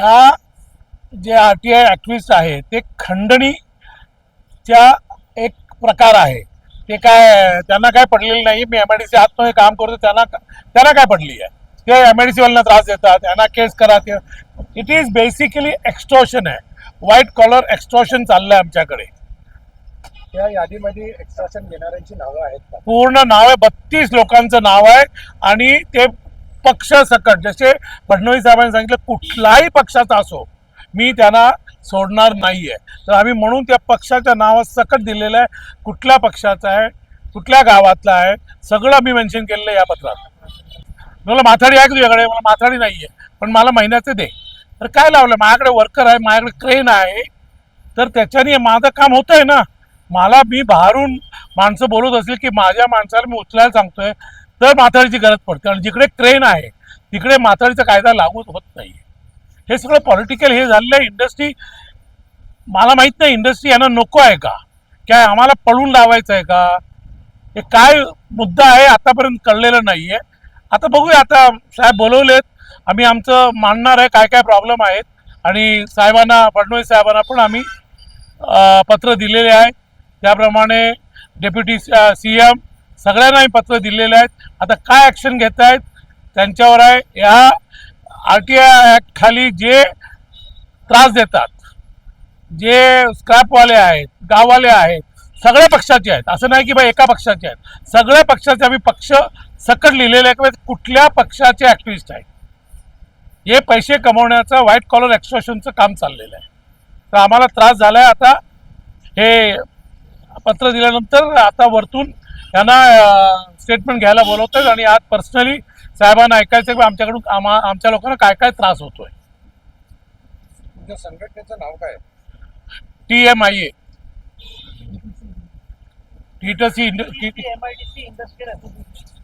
ह्या जे R T I activist आहे ते खंडणीच्या एक प्रकार आहे. ते काय त्यांना काय पडलेलं नाही. मी एम आय डी सी आतमध्ये काम करतो त्यांना त्यांना काय पडली आहे? ते एम आय डी सीवाल्यांना त्रास देतात त्यांना केस करा ते इट इज बेसिकली एक्स्ट्रॉशन आहे. व्हाईट कॉलर एक्स्ट्रॉशन चाललंय आमच्याकडे. त्या यादीमध्ये एक्स्ट्राशन घेणाऱ्यांची नावं आहेत का? पूर्ण नाव आहे. बत्तीस लोकांचं नाव आहे. आणि ते पक्ष सकट. जसे फडणवीस साहेबांनी सांगितलं कुठलाही पक्षाचा असो मी त्यांना सोडणार नाहीये. तर आम्ही म्हणून त्या पक्षाच्या नावात सकट दिलेलं आहे. कुठल्या पक्षाचा आहे कुठल्या गावातला आहे सगळं मी मेन्शन केलेलं आहे या पत्रात. मला माथाडी आहे तुझ्याकडे? मला माथाडी नाहीये. पण मला महिन्याचे दे. तर काय लावलं? माझ्याकडे वर्कर आहे माझ्याकडे क्रेन आहे. तर त्याच्याने माझं काम होतंय ना. मला मी बाहेरून माणसं बोलत असेल की माझ्या माणसाला मी उचलायला सांगतोय. तर माथाडीची गरज पडते. आणि जिकडे क्रेन आहे तिकडे माथाडीचा कायदा लागू होत नाही हे सगळं पॉलिटिकल हे झालेलं आहे. इंडस्ट्री मला माहीत नाही इंडस्ट्री यांना नको आहे का? काय आम्हाला पळून लावायचं आहे का? हे काय मुद्दा आहे आतापर्यंत कळलेलं आहे आता बघूया आता साहेब बोलवलेत. आम्ही आमचं मांडणार आहे काय काय प्रॉब्लेम आहेत. आणि साहेबांना फडणवीस साहेबांना पण आम्ही पत्र दिलेले आहे. त्याप्रमाणे डेप्युटी सी एम सगळ्यांना आम्ही पत्र दिलेले आहेत. आता काय ॲक्शन घेत आहेत त्यांच्यावर आहे. या आर टी आय ॲक्ट खाली जे त्रास देतात जे स्क्रॅपवाले आहेत गाववाले आहेत सगळ्या पक्षाचे आहेत. असं नाही की बाई एका पक्षाचे आहेत. सगळ्या पक्षाचे आम्ही पक्ष सकट लिहिलेले आहे म्हणजे कुठल्या पक्षाचे ॲक्टिव्हिस्ट आहेत? हे पैसे कमवण्याचं व्हाईट कॉलर एक्स्ट्रॉशनचं काम चाललेलं आहे. तर आम्हाला त्रास झालाय. आता हे पत्र दिल्यानंतर आता वरतून यांना स्टेटमेंट घ्यायला बोलवतात आणि आज पर्सनली साहेबांना ऐकायचं की आमच्याकडून आम्हा आमच्या लोकांना काय काय त्रास होतोय. तुमच्या संघटनेचं नाव काय? T M I A. टीटसी MIDC industrial association.